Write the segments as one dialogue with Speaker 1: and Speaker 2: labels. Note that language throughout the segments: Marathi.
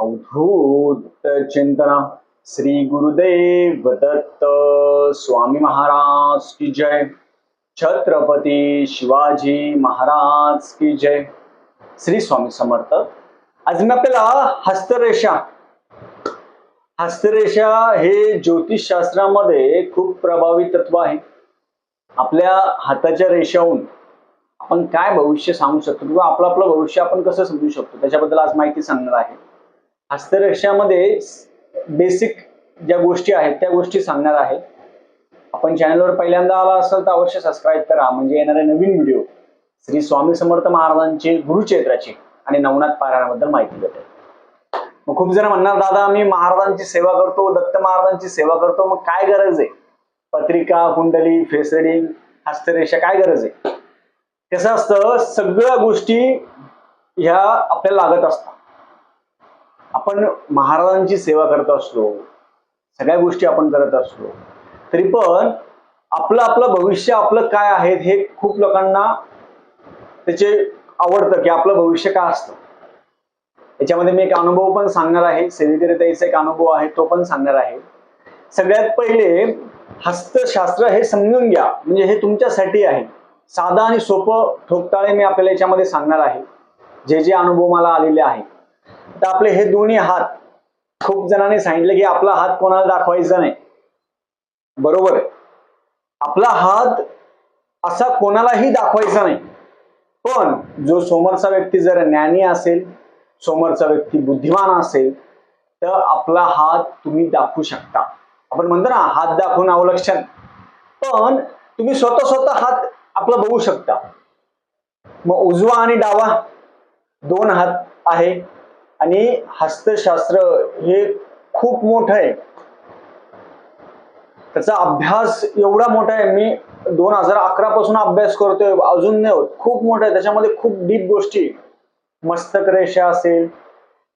Speaker 1: अवधूत चिंतना श्री गुरुदेव दत्त स्वामी महाराज की जय. छत्रपती शिवाजी महाराज की जय. श्री स्वामी समर्थ. आज मी आपल्याला हस्तरेषा हस्तरेषा हे ज्योतिषशास्त्रामध्ये खूप प्रभावी तत्व आहे. आपल्या हाताच्या रेषाहून आपण काय भविष्य सांगू शकतो किंवा आपलं आपलं भविष्य आपण कसं समजू शकतो त्याच्याबद्दल आज माहिती सांगणार आहे. हस्तरक्षामध्ये बेसिक ज्या गोष्टी आहेत त्या गोष्टी सांगणार आहे. आपण चॅनलवर पहिल्यांदा आला असाल तर अवश्य सबस्क्राईब करा. म्हणजे येणारे नवीन व्हिडिओ श्री स्वामी समर्थ महाराजांचे गुरुक्षेत्राची आणि नवनाथ पारायणाबद्दल माहिती भेटेल मग खूप जण म्हणणार दादा मी महाराजांची सेवा करतो दत्त महाराजांची सेवा करतो मग काय गरज आहे? पत्रिका कुंडली फेसरिंग हस्तरेषा काय गरज आहे? कसं असतं सगळ्या गोष्टी ह्या आपल्याला लागत असतात. आपण महाराजांची सेवा करत असलो सगळ्या गोष्टी आपण करत असलो तरी पण आपलं आपलं भविष्य आपलं काय आहे हे खूप लोकांना त्याचे आवडतं की आपलं भविष्य काय असतं. याच्यामध्ये मी एक अनुभव पण सांगणार आहे. सेविकरिताईचा एक अनुभव आहे तो पण सांगणार आहे. सगळ्यात पहिले हस्तशास्त्र हे समजून घ्या. म्हणजे हे तुमच्यासाठी आहे. साधा आणि सोपं ठोकताळे मी आपल्याला याच्यामध्ये सांगणार आहे. जे जे अनुभव मला आलेले आहेत. तर आपले हे दोन्ही हात खूप जणांनी सांगितलं की आपला हात कोणाला दाखवायचा नाही. बरोबर आहे. आपला हात असा कोणालाही दाखवायचा नाही. पण जो समोरचा व्यक्ती जर ज्ञानी असेल समोरचा व्यक्ती बुद्धिमान असेल तर आपला हात तुम्ही दाखवू शकता. आपण म्हणतो ना हात दाखवून अवलक्षण. पण तुम्ही स्वतः स्वतः हात आपला बघू शकता. मग उजवा आणि डावा दोन हात आहे. आणि हस्तशास्त्र हे खूप मोठं आहे. त्याचा अभ्यास एवढा मोठा आहे मी दोन हजार अकरा पासून अभ्यास करतोय अजून नाही होत. खूप मोठा आहे त्याच्यामध्ये खूप डीप गोष्टी मस्तक रेषा असेल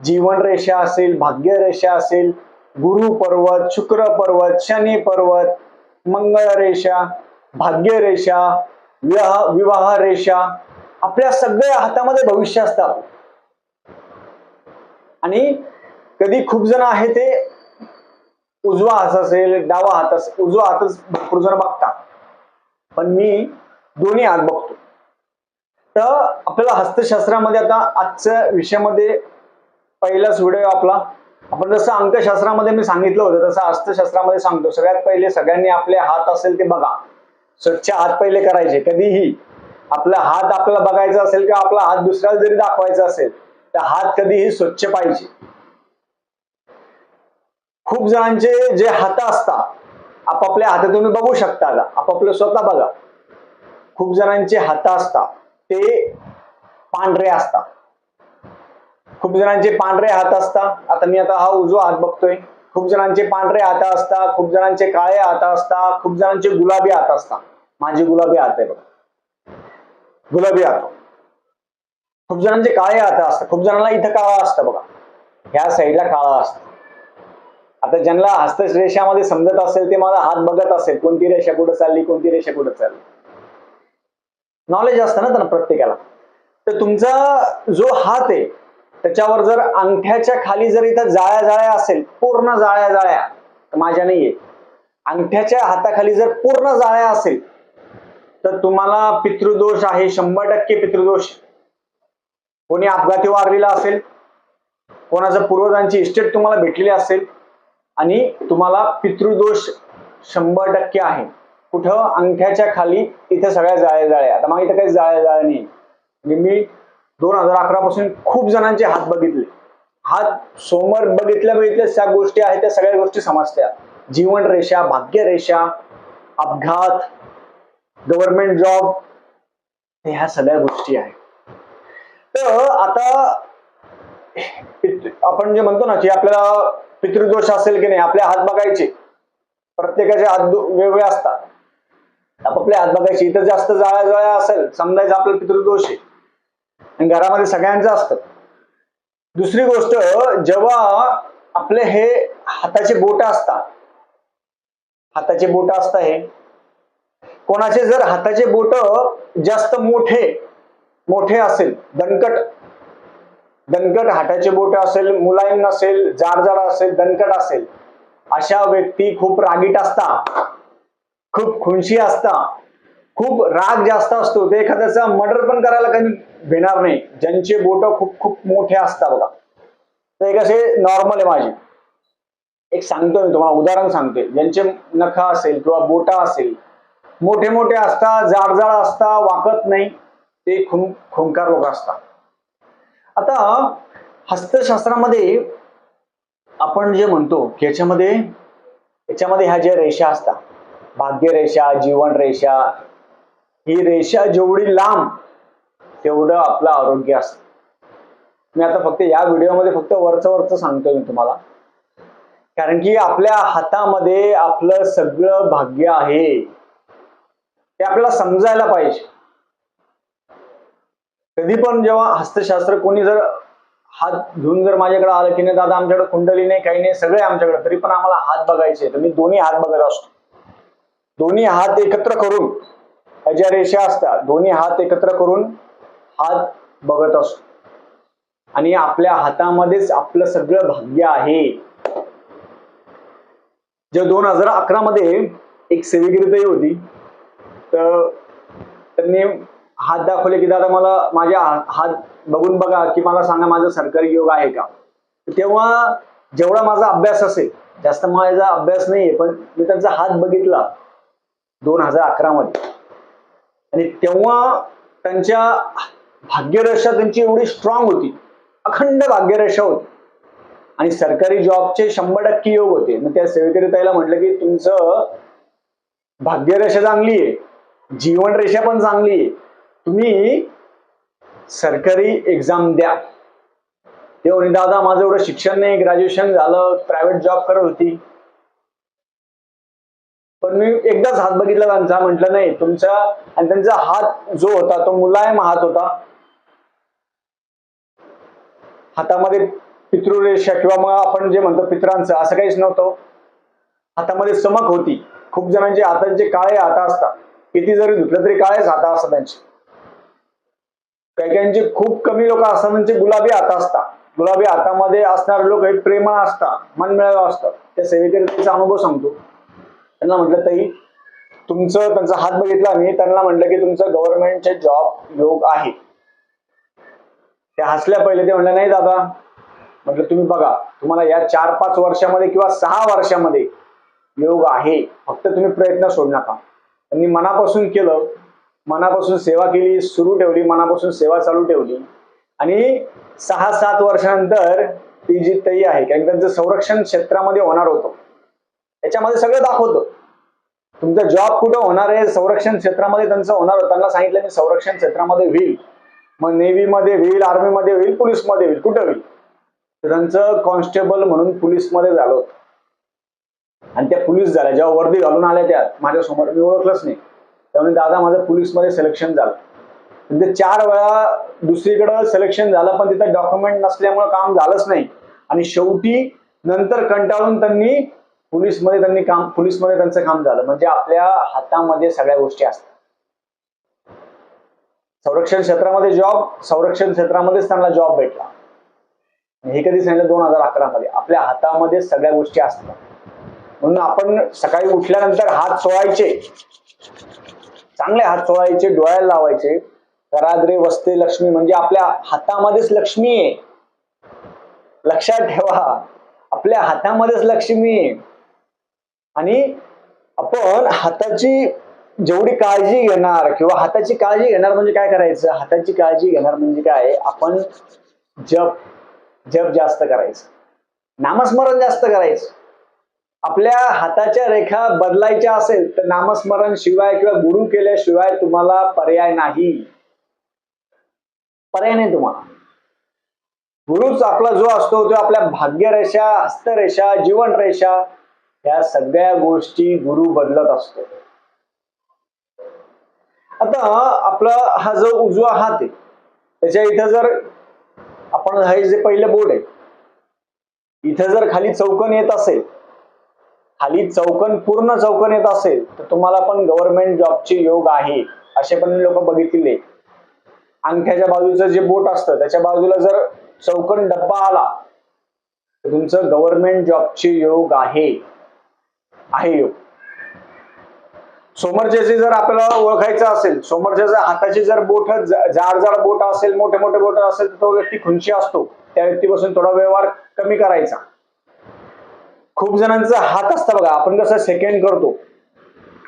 Speaker 1: जीवन रेषा असेल भाग्य रेषा असेल गुरु पर्वत शुक्र पर्वत शनी पर्वत मंगळ रेषा भाग्य रेषा विवाह विवाह रेषा आपल्या सगळ्या हातामध्ये भविष्य असतात आणि कधी खूप जण आहे ते उजवा हात असेल डावा हात असेल उजवा हातच भरपूर जण बघतात. पण मी दोन्ही हात बघतो. तर आपल्याला हस्तशास्त्रामध्ये आता आजच्या विषयामध्ये पहिलाच व्हिडिओ आपला. आपण जसं अंकशास्त्रामध्ये मी सांगितलं होतं तसं हस्तशास्त्रामध्ये सांगतो. सगळ्यात पहिले सगळ्यांनी आपले हात असेल ते बघा. स्वच्छ हात पहिले करायचे कधीही. आपला हात आपल्याला बघायचा असेल किंवा आपला हात दुसऱ्याला जरी दाखवायचा असेल तर हात कधीही स्वच्छ पाहिजे. खूप जणांचे जे हात असतात आपापल्या हातात तुम्ही बघू शकता आता आपापलं स्वतः बघा. खूप जणांचे हात असतात ते पांढरे असतात. खूप जणांचे पांढरे हात असतात आता मी आता हा उजवा हात बघतोय. खूप जणांचे पांढरे हात असतात खूप जणांचे काळे हात असतात खूप जणांचे गुलाबी हात असतात. माझे गुलाबी हात आहे बघा. गुलाबी हात. खूप जणांचे काळे हात असतात. खूप जणांना इथं काळा असतं बघा. ह्या साईडला काळा असतं. आता ज्यांना हस्तरेषामध्ये समजत असेल ते मला हात बघत असेल कोणती रेषा कुठं चालली कोणती रेषा कुठं चालली. नॉलेज असतं ना त्यांना प्रत्येकाला. तर तुमचा जो हात आहे त्याच्यावर जर अंगठ्याच्या खाली जर इथं जाळ्या जाळ्या असेल पूर्ण जाळ्या जाळ्या माझ्या नाहीये. अंगठ्याच्या हाताखाली जर पूर्ण जाळ्या असेल तर तुम्हाला पितृदोष आहे शंभर टक्के पितृदोष. कोणी अपघाती वारलेला असेल कोणाचं पूर्वजांची इस्टेट तुम्हाला भेटलेली असेल आणि तुम्हाला पितृदोष शंभर टक्के आहे. कुठं अंगठ्याच्या खाली इथं सगळ्या जाळ्या जाळ्या आता मग इथं काही जाळ्या जाळ्या नाही म्हणजे मी दोन हजार अकरा पासून खूप जणांचे हात बघितले. हात समोर बघितल्या बघितल्या त्या गोष्टी आहेत त्या सगळ्या गोष्टी समजत्या. जीवन रेषा भाग्य रेषा अपघात गव्हर्नमेंट जॉब ह्या सगळ्या गोष्टी आहेत. तर आता आपण जे म्हणतो ना की आपल्याला पितृदोष असेल की नाही आपले हात बघायचे. प्रत्येकाचे हात वेगळे वेगवेगळे असतात. आपापले हात बघायचे. इथं जास्त जाळ्या जाळ्या असेल समजायचं आपलं पितृदोष आहे. आणि घरामध्ये सगळ्यांचं असतं. दुसरी गोष्ट जेव्हा आपले हे हाताचे बोट असतात. हाताचे बोट असतात हे. कोणाचे जर हाताचे बोट जास्त मोठे मोठे असेल दणकट दणकट हाटाचे बोट असेल मुलायम नसेल जाडजाड असेल दणकट असेल अशा व्यक्ती खूप रागीट असता खूप खुनशी असता खूप राग जास्त असतो. ते एखाद्याचा मर्डर पण करायला कधी भेणार नाही. ज्यांचे बोट खूप खूप मोठे असतात बघा. तर एक असे नॉर्मल आहे माझे. एक सांगतो मी तुम्हाला उदाहरण सांगते ज्यांचे नखा असेल किंवा बोटा असेल मोठे मोठे असता जाडजाड असता वाकत नाही. ते खुं खुंकार लोक असतात. आता हस्तशास्त्रामध्ये आपण जे म्हणतो की याच्यामध्ये याच्यामध्ये ह्या ज्या रेषा असतात भाग्यरेषा जीवन रेषा ही रेषा जेवढी लांब तेवढं आपलं आरोग्य असतं. मी आता फक्त या व्हिडिओमध्ये फक्त वरचं वरचं सांगतोय मी तुम्हाला. कारण की आपल्या हातामध्ये आपलं सगळं भाग्य आहे. ते आपल्याला समजायला पाहिजे. कधी पण जेव्हा हस्तशास्त्र कोणी जर हात घेऊन जर माझ्याकडे आलं की नाही दादा आमच्याकडे कुंडली नाही काही नाही सगळे आमच्याकडे तरी पण आम्हाला हात बघायचे तर मी दोन्ही हात बघत असतो. दोन्ही हात एकत्र करून ज्या रेषा असतात. दोन्ही हात एकत्र करून हात बघत असतो. आणि आपल्या हातामध्येच आपलं सगळं भाग्य आहे. जे दोन हजार अकरा मध्ये एक सेवेगिरीताई होती तर त्यांनी हात दाखवले की दादा मला माझ्या हात बघून बघा की मला सांगा माझा सरकारी योग आहे का? तेव्हा जेवढा माझा अभ्यास असेल जास्त माझा अभ्यास नाहीये पण मी त्यांचा हात बघितला दोन हजार अकरा मध्ये. आणि तेव्हा त्यांच्या भाग्यरेषा त्यांची एवढी स्ट्रॉंग होती. अखंड भाग्यरेषा होती. आणि सरकारी जॉबचे शंभर टक्के योग होते. मग त्या सेवेकरीताईला म्हटलं की तुमचं भाग्यरेषा चांगली आहे जीवन रेषा पण चांगली आहे तुम्ही सरकारी एक्झाम द्या. ते म्हणे दादा माझं एवढं शिक्षण नाही. ग्रॅज्युएशन झालं प्रायव्हेट जॉब करत होती. पण मी एकदाच हात बघितला त्यांचा म्हटलं नाही तुमचा आणि त्यांचा हात जो होता तो मुलायम हात होता. हातामध्ये पितृरेषा किंवा मग आपण जे म्हणतो पित्रांचं असं काहीच नव्हतं. हातामध्ये चमक होती. खूप जणांचे हातांचे काळे हात असतात किती जरी धुतलं तरी काळेच हात असतात त्यांचे. काही काहींचे खूप कमी लोक असतात म्हणजे गुलाबी हात असतात. गुलाबी हातामध्ये असणारे लोक हे प्रेमळ असतात मन मिळावं असतात. त्या सेवेकरीचा अनुभव सांगतो. त्यांना म्हटलं ताई तुमचं त्यांचा हात बघितला मी त्यांना म्हटलं की तुमचं गव्हर्नमेंटचे जॉब योग आहे. ते हसल्या पहिले ते म्हणलं नाही दादा म्हटलं तुम्ही बघा तुम्हाला या चार पाच वर्षामध्ये किंवा सहा वर्षामध्ये योग आहे. फक्त तुम्ही प्रयत्न सोडू नका. त्यांनी मनापासून केलं. मनापासून सेवा केली सुरू ठेवली मनापासून सेवा चालू ठेवली. आणि सहा सात वर्षानंतर ती जी तई आहे कारण त्यांचं संरक्षण क्षेत्रामध्ये होणार होतं. त्याच्यामध्ये सगळं दाखवतं. तुमचा जॉब कुठं होणार आहे संरक्षण क्षेत्रामध्ये त्यांचं होणार होतं. त्यांना सांगितलं मी संरक्षण क्षेत्रामध्ये होईल. मग नेव्हीमध्ये होईल आर्मीमध्ये होईल पोलीसमध्ये होईल कुठं होईल? त्यांचं कॉन्स्टेबल म्हणून पोलीसमध्ये झालं होतं. आणि त्या पोलीस झाल्या. जेव्हा वर्दी घालून आल्या त्या माझ्यासमोर मी ओळखलंच नाही. त्यामुळे दादा माझं पोलीसमध्ये सिलेक्शन झालं. म्हणजे चार वेळा दुसरीकडं सिलेक्शन झालं पण तिथं डॉक्युमेंट नसल्यामुळे काम झालंच नाही. आणि शेवटी नंतर कंटाळून त्यांनी पोलीसमध्ये त्यांनी काम पोलीसमध्ये त्यांचं काम झालं. म्हणजे आपल्या हातामध्ये सगळ्या गोष्टी असतात. संरक्षण क्षेत्रामध्ये जॉब संरक्षण क्षेत्रामध्येच त्यांना जॉब भेटला. हे कधी सांगितलं? दोन हजार अकरा मध्ये आपल्या हातामध्ये सगळ्या गोष्टी असतात. म्हणून आपण सकाळी उठल्यानंतर हात सोडायचे चांगले हात चोळायचे डोळ्याला लावायचे. घराद्रे वस्ते लक्ष्मी म्हणजे आपल्या हातामध्येच लक्ष्मी आहे. लक्षात ठेवा आपल्या हातामध्येच लक्ष्मी आहे. आणि आपण हाताची जेवढी काळजी घेणार किंवा हाताची काळजी घेणार म्हणजे काय करायचं? हाताची काळजी घेणार म्हणजे काय? आपण जप जप जास्त करायचं. नामस्मरण जास्त करायचं. आपल्या हाताच्या रेखा बदलायच्या असेल तर नामस्मरण शिवाय किंवा गुरु केल्याशिवाय तुम्हाला पर्याय नाही. पर्याय नाही तुम्हाला. गुरुच आपला जो असतो तो आपल्या भाग्यरेषा हस्तरेषा जीवन रेषा या सगळ्या गोष्टी गुरु बदलत असतो. आता आपला हा जो उजवा हात आहे त्याच्या इथं जर आपण हे जे पहिलं बोर्ड आहे इथं जर खाली चौकन येत असेल खाली चौकन पूर्ण चौकन येत असेल तर तुम्हाला पण गव्हर्नमेंट जॉबचे योग आहे असे पण लोक बघितले. अंगठ्याच्या बाजूचं जे बोट असतं त्याच्या बाजूला जर चौकन डब्बा आला तर तुमचं गव्हर्नमेंट जॉबचे योग आहे. आहे योग. समोरच्याचे जर आपल्याला ओळखायचं असेल सोमरच्या हाताची जर बोट जाड जाड बोट असेल मोठे मोठे बोट असेल तर तो व्यक्ती खुंशी असतो. त्या व्यक्तीपासून थोडा व्यवहार कमी करायचा. खूप जणांचा हात असतं बघा. आपण कसं सेकंड करतो.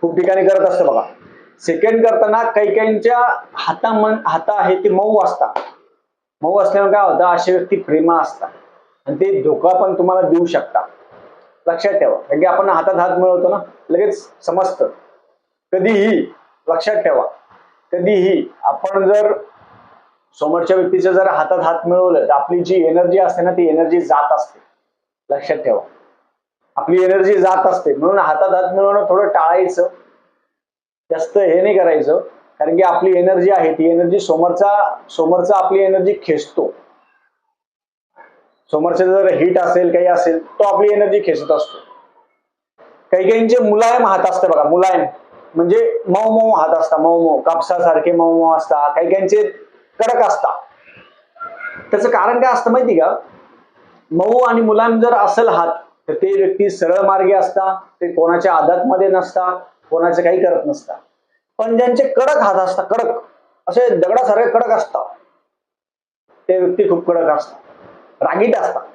Speaker 1: खूप ठिकाणी करत असतं बघा. सेकंड करताना काही काहींच्या हाता मन हाता आहे ते मऊ असतात. मऊ असल्यामुळे काय होतं? असे व्यक्ती प्रेमळ असतात. आणि ते धोका पण तुम्हाला देऊ शकतात. लक्षात ठेवा. कारण की आपण हातात हात मिळवतो ना लगेच समजतं. कधीही लक्षात ठेवा. कधीही आपण जर समोरच्या व्यक्तीच्या जर हातात हात मिळवलं तर आपली जी एनर्जी असते ना ती एनर्जी जात असते. लक्षात ठेवा. आपली एनर्जी जात असते. म्हणून हातात हात मिळवणं थोडं टाळायचं. जास्त हे नाही करायचं. कारण की आपली एनर्जी आहे ती एनर्जी समोरचा समोरचा आपली एनर्जी खेचतो. समोरचा जर हिट असेल काही असेल तो आपली एनर्जी खेचत असतो. काही काहींचे मुलायम हात असते बघा मुलायम. म्हणजे मऊ मऊ हात असतात मऊ मऊ. कापसासारखे मऊ मऊ असतात. काही काहींचे कडक असतात. त्याचं कारण काय असतं माहिती का? मऊ आणि मुलायम जर असेल हात तर ते व्यक्ती सरळ मार्गे असतात ते कोणाच्या आदातमध्ये नसतात कोणाचं काही करत नसतात पण ज्यांचे कडक हात असतात कडक असे दगडासारखे कडक असतात ते व्यक्ती खूप कडक असतात रागीट असतात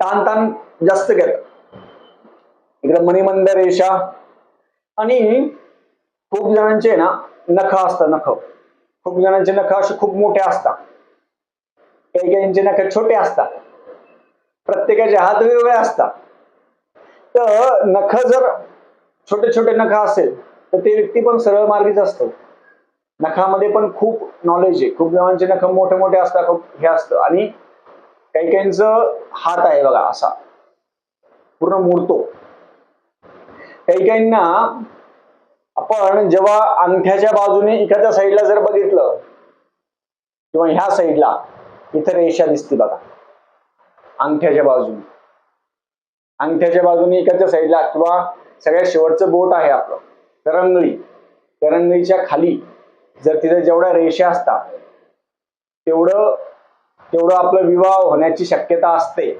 Speaker 1: ताण ताण जास्त घेतात. इकडे मणिमंद रेषा आणि खूप जणांचे ना नख असतात नख. खूप जणांचे नख असे खूप मोठे असतात. काही काहींचे नख छोटे असतात. प्रत्येकाचे हात वेगवेगळे असतात. तर नख जर छोटे छोटे नख असेल तर ते व्यक्ती पण सरळ मार्गीच असतो. नखामध्ये पण खूप नॉलेज आहे. खूप जणांचे नख मोठे मोठे असतात खूप हे असतं. आणि काही काहींचं हात आहे बघा असा. पूर्ण मुडतो काही काहींना आपण जेव्हा अंगठ्याच्या बाजूने एखाद्या साईडला जर बघितलं किंवा ह्या साईडला इथं रेषा दिसते बघा. अंगठ्याच्या बाजूने. अंगठ्याच्या बाजूने एकाच्या साईडला किंवा सगळ्यात शेवटचं बोट आहे आपलं करंगळी. करंगळीच्या खाली जर तिथे जेवढ्या रेषा असतात तेवढं तेवढं आपलं विवाह होण्याची शक्यता असते.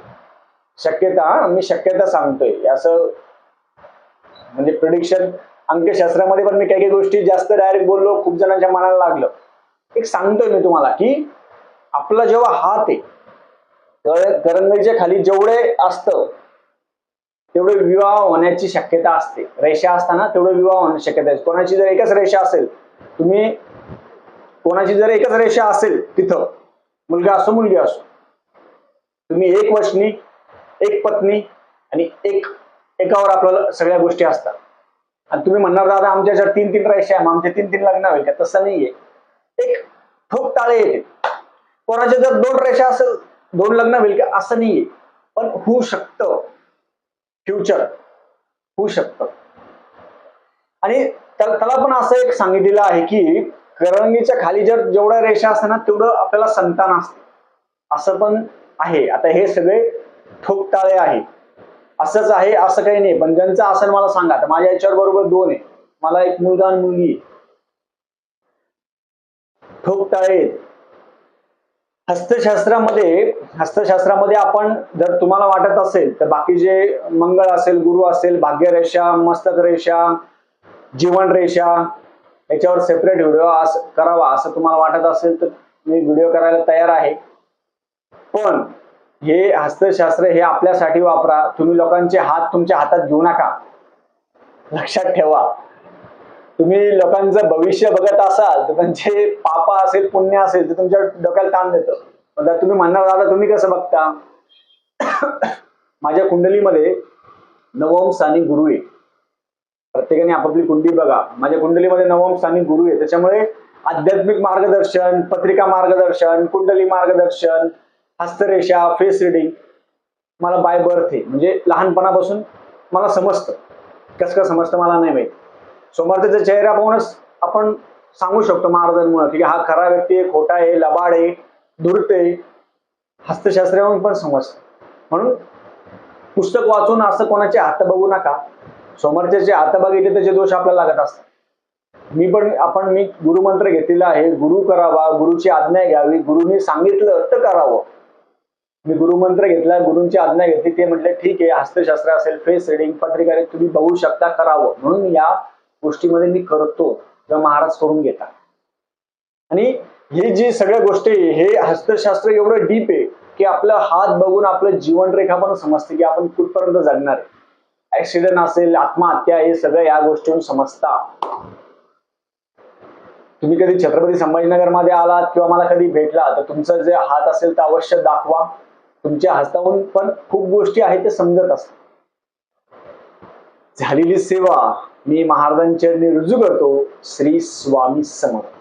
Speaker 1: शक्यता मी शक्यता सांगतोय. असं म्हणजे प्रिडिक्शन अंकशास्त्रामध्ये पण मी काही काही गोष्टी जास्त डायरेक्ट बोललो खूप जणांच्या मनाला लागलं. एक सांगतोय मी तुम्हाला की आपला जेव्हा हात आहे तर करंगळीच्या खाली जेवढे असतं तेवढे विवाह होण्याची शक्यता असते. रेषा असताना तेवढे विवाह होण्याची शक्यता असते. कोणाची जर एकच रेषा असेल तुम्ही कोणाची जर एकच रेषा असेल तिथं मुलगा असो मुलगी असो तुम्ही एक वशनी एक पत्नी आणि एक एकावर आपल्याला सगळ्या गोष्टी असतात. आणि तुम्ही म्हणणार दादा आमच्या जर तीन तीन रेषा आहे मग आमचे तीन तीन लग्न होईल का? तसं नाहीये. एक ठोक ताळे येते. कोणाच्या जर दोन रेषा असेल दोन लग्न होईल का? असं नाहीये. पण होऊ शकतं. फ्युचर होऊ शकतं. आणि त्याला पण असं एक सांगितलेलं आहे की करंगीच्या खाली जर जेवढ्या रेषा असतात ना तेवढं आपल्याला संतान असते. असं पण आहे. आता हे सगळे ठोकताळे आहे असंच आहे असं काही नाही. पण ज्यांचं आसन मला सांगा. तर माझ्या याच्यावर बरोबर दोन आहे. मला एक मुलगा आणि मुलगी ठोकताळे आहेत. हस्तशास्त्रामध्ये हस्तशास्त्रामध्ये आपण जर तुम्हाला वाटत असेल तर बाकीचे मंगळ असेल गुरु असेल भाग्यरेषा मस्तक रेषा जीवन रेषा याच्यावर सेपरेट व्हिडिओ असं करावा असं तुम्हाला वाटत असेल तर मी व्हिडिओ करायला तयार आहे. पण हे हस्तशास्त्र हे आपल्यासाठी वापरा. तुम्ही लोकांचे हात तुमच्या हातात घेऊ नका. लक्षात ठेवा. तुम्ही लोकांचं भविष्य बघत असाल तर त्यांचे पापा असेल पुण्य असेल तर तुमच्या डोक्याला ताण देतं. पण तुम्ही म्हणणार दादा तुम्ही कसं बघता? माझ्या कुंडलीमध्ये नवम स्थानी गुरु आहे प्रत्येकाने आपापली कुंडली बघा. माझ्या कुंडलीमध्ये नवम स्थानी गुरु आहे त्याच्यामुळे आध्यात्मिक मार्गदर्शन पत्रिका मार्गदर्शन कुंडली मार्गदर्शन हस्तरेषा फेस रिडिंग मला बाय बर्थ आहे. म्हणजे लहानपणापासून मला समजतं. कसं काय समजतं मला नाही माहीत. समर्थाचा चेहरा पाहूनच आपण सांगू शकतो महाराजांमुळे की हा खरा व्यक्ती आहे खोटा आहे लबाड आहे धूर्त आहे. हस्तशास्त्रावरून पण समजतं. म्हणून पुस्तक वाचून असं कोणाचे हात बघू नका. समर्थाचे हात बघितले त्याचे दोष आपल्याला लागत असतात. मी पण आपण मी गुरुमंत्र घेतलेला आहे गुरु करावा गुरुची आज्ञा घ्यावी गुरुनी सांगितलं तर करावं. मी गुरुमंत्र घेतला गुरुंची आज्ञा घेतली ते म्हटले ठीक आहे हस्तशास्त्र असेल फेस रिडिंग पत्रिका तुम्ही बघू शकता करावं. म्हणून या गोष्टीमध्ये मी करतो किंवा महाराज करून घेतात. आणि हे जी सगळ्या गोष्टी हे हस्तशास्त्र एवढं डीप आहे की आपला हात बघून आपलं जीवनरेखा पण समजते की आपण कुठपर्यंत जगणार आहे. ऍक्सिडेंट असेल आत्महत्या हे सगळं या गोष्टीतून समजता. तुम्ही कधी छत्रपती संभाजीनगरमध्ये आलात किंवा मला कधी भेटला तर तुमचा जे हात असेल तर अवश्य दाखवा. तुमच्या हस्तावरून पण खूप गोष्टी आहेत ते समजत असतात. झालेली सेवा मी महाराजांच्या रुजू करतो श्री स्वामी समर्थ.